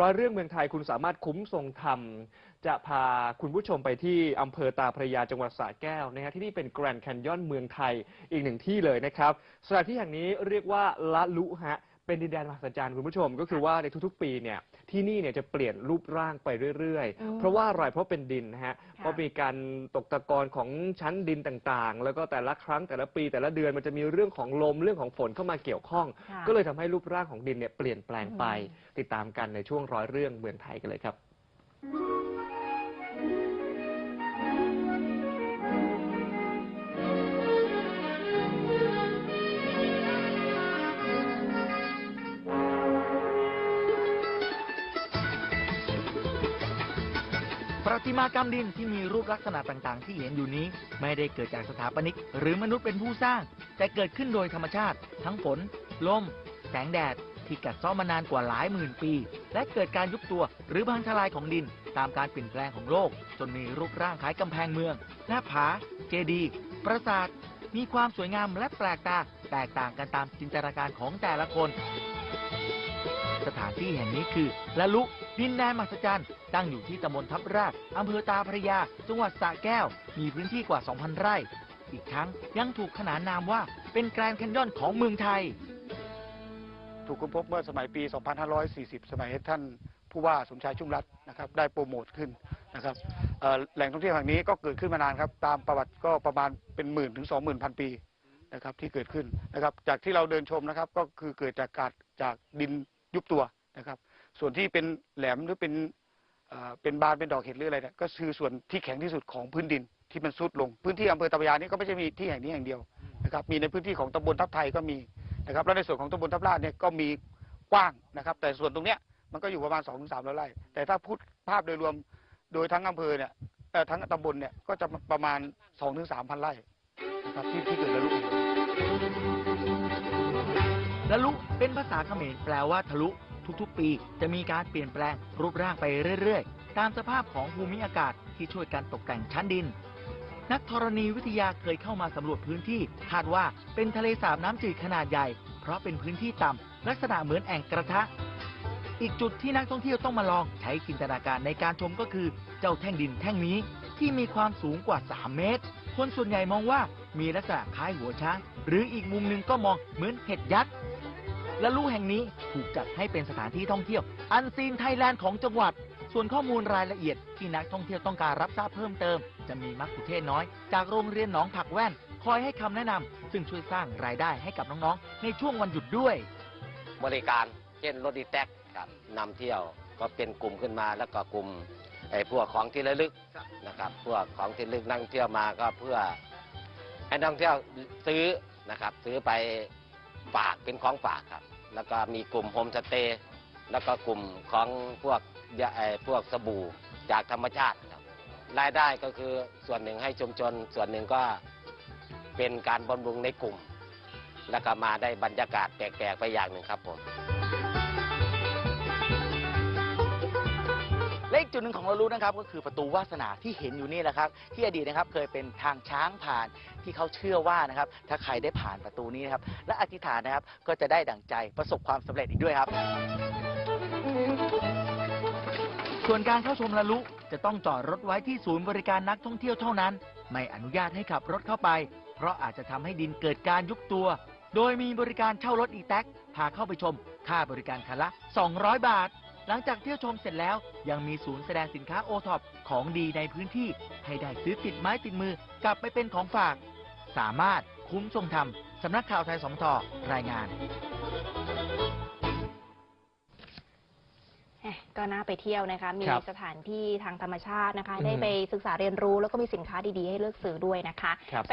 ร้อยเรื่องเมืองไทยคุณสามารถคุ้มทรงธรรม จะพาคุณผู้ชมไปที่อำเภอตาพระยาจังหวัดสระแก้วนะฮะที่นี่เป็นแกรนด์แคนยอนเมืองไทยอีกหนึ่งที่เลยนะครับสถานที่แห่งนี้เรียกว่าละลุฮะเป็นดินแดนมหัศจรรย์คุณผู้ชม ก็คือว่าในทุกๆ ปีเนี่ย ที่นี่เนี่ยจะเปลี่ยนรูปร่างไปเรื่อยอืมๆ เพราะว่าอะไรเพราะเป็นดินนะฮะค่ะเพราะมีการตกตะกอนของชั้นดินต่างๆ แล้วก็แต่ละครั้งแต่ละปี แต่ละเดือนมันจะมีเรื่องของลมเรื่องของฝนเข้ามาเกี่ยวข้อง ค่ะ ก็เลยทำให้รูปร่างของดินเนี่ยเปลี่ยนแปลงไปอืมติดตามกันในช่วงร้อยเรื่องเมืองไทยกันเลยครับ ประติมากรรมดินที่มีรูปลักษณะต่างๆ ที่เห็นอยู่นี้ ไม่ได้เกิดจากสถาปนิก หรือมนุษย์เป็นผู้สร้าง แต่เกิดขึ้นโดยธรรมชาติ ทั้งฝน ลม แสงแดด ที่กัดเซ้อมานานกว่าหลายหมื่นปี และเกิดการยุบตัวหรือพังทลายของดิน ตามการเปลี่ยนแปลงของโลก จนมีรูปร่างคล้ายกำแพงเมือง หน้าผา เจดีย์ปราสาทมีความสวยงามและแปลกตาแตกต่างกันตามจินตนาการของแต่ละคน ที่แห่งนี้คือละลุดินแดนมหัศจรรย์ตั้งอยู่ที่ตำบลทับราชอำเภอตาพระยา จังหวัดสระแก้ว มีพื้นที่กว่า 2,000 ไร่ อีกทั้งยังถูกขนานนามว่าเป็นแกรนด์แคนยอนของเมืองไทย ถูกค้นพบเมื่อสมัยปี 2540 สมัยท่านผู้ว่าสมชายชุ่มรัตน์นะครับได้โปรโมทขึ้นนะครับแหล่งท่องเที่ยวแห่งนี้ก็เกิดขึ้นมานานครับ ตามประวัติก็ประมาณเป็นหมื่นถึงสองหมื่นพันปีนะครับที่เกิดขึ้นนะครับ จากที่เราเดินชมนะครับก็คือเกิดจากการจากดินยุบตัว นะครับ ส่วนที่เป็นแหลมหรือเป็นเป็นบานเป็นดอกเห็ดหรืออะไรเนี่ยก็คือส่วนที่แข็งที่สุดของพื้นดินที่มันซุดลง พื้นที่อำเภอตะพยานี่ก็ไม่ใช่มีที่แห่งนี้แห่งเดียวนะครับมีในพื้นที่ของตำบลทับไทยก็มีนะครับแล้วในส่วนของตำบลทับลาดเนี่ยก็มีกว้างนะครับ แต่ส่วนตรงเนี้ยมันก็อยู่ประมาณ2อถึงสามร้อยไร่ แต่ถ้าพูดภาพโดยรวมโดยทั้งอำเภอเนี่ยทั้งตำบลเนี่ยก็จะประมาณ2อถึงสามพันไร่นะครับที่ที่เกิดระลุละลุเป็นภาษาเขมรแปลว่าทะลุ ทุกๆ ปี จะมีการเปลี่ยนแปลงรูปร่างไปเรื่อยๆ ตามสภาพของภูมิอากาศที่ช่วยกันตกแต่งชั้นดิน นักธรณีวิทยาเคยเข้ามาสำรวจพื้นที่คาดว่าเป็นทะเลสาบน้ำจืดขนาดใหญ่ เพราะเป็นพื้นที่ต่ำลักษณะเหมือนแอ่งกระทะ อีกจุดที่นักท่องเที่ยวต้องมาลองใช้จินตนาการในการชมก็คือ เจ้าแท่งดินแท่งนี้ที่มีความสูงกว่า 3 เมตร คนส่วนใหญ่มองว่ามีลักษณะคล้ายหัวช้าง หรืออีกมุมหนึ่งก็มองเหมือนเห็ดยักษ์ และลู่แห่งนี้ถูกจัดให้เป็นสถานที่ท่องเที่ยวอันซีนไทยแลนด์ของจังหวัด ส่วนข้อมูลรายละเอียดที่นักท่องเที่ยวต้องการรับทราบเพิ่มเติม จะมีมักคุเทศน้อย จากโรงเรียนหนองผักแว่น คอยให้คำแนะนำซึ่งช่วยสร้างรายได้ให้กับน้องๆ ในช่วงวันหยุดด้วย บริการเช่นรถดีแท็กครับนำเที่ยวก็เป็นกลุ่มขึ้นมาแล้วก็กลุ่มไอ้พวกของที่ระลึกนะครับ พวกของที่ระลึกนั่งเที่ยวมาก็เพื่อให้นักท่องเที่ยวซื้อนะครับ ซื้อไปฝากเป็นของฝากครับ แล้วก็มีกลุ่มโฮมสเตย์แล้วก็กลุ่มของพวกยาไอพวกสบู่จากธรรมชาติครับรายได้ก็คือส่วนหนึ่งให้ชุมชน ส่วนหนึ่งก็เป็นการบำรุงในกลุ่ม แล้วก็มาได้บรรยากาศแปลกๆไปอย่างหนึ่งครับผม และอีกจุดหนึ่งของเรารู้นะครับก็คือประตูวาสนาที่เห็นอยู่นี่แหละครับ ที่อดีตนะครับเคยเป็นทางช้างผ่านที่เขาเชื่อว่านะครับ ถ้าใครได้ผ่านประตูนี้นะครับและอธิษฐานนะครับก็จะได้ดั่งใจประสบความสำเร็จอีกด้วยครับ ส่วนการเข้าชมละลุจะต้องจอดรถไว้ที่ศูนย์บริการนักท่องเที่ยวเท่านั้น ไม่อนุญาตให้ขับรถเข้าไป เพราะอาจจะทำให้ดินเกิดการยุบตัว โดยมีบริการเช่ารถอีแท็กพาเข้าไปชม ค่าบริการคันละ 200 บาท ลังจากเที่ยวชมเสร็จแล้วยังมีศูนย์แสดงสินค้าโอท็อปของดีในพื้นที่ ให้ได้ซื้อติดไม้ติดมือกลับไปเป็นของฝาก สามารถคุ้มทรงธรรมสำนักข่าวไทยสองทอรายงานแหม่ก็น่าไปเที่ยวนะคะ มีครับสถานที่ทางธรรมชาตินะคะอืมได้ไปศึกษาเรียนรู้แล้วก็มีสินค้าดีๆ ให้เลือกซื้อด้วยนะคะครับ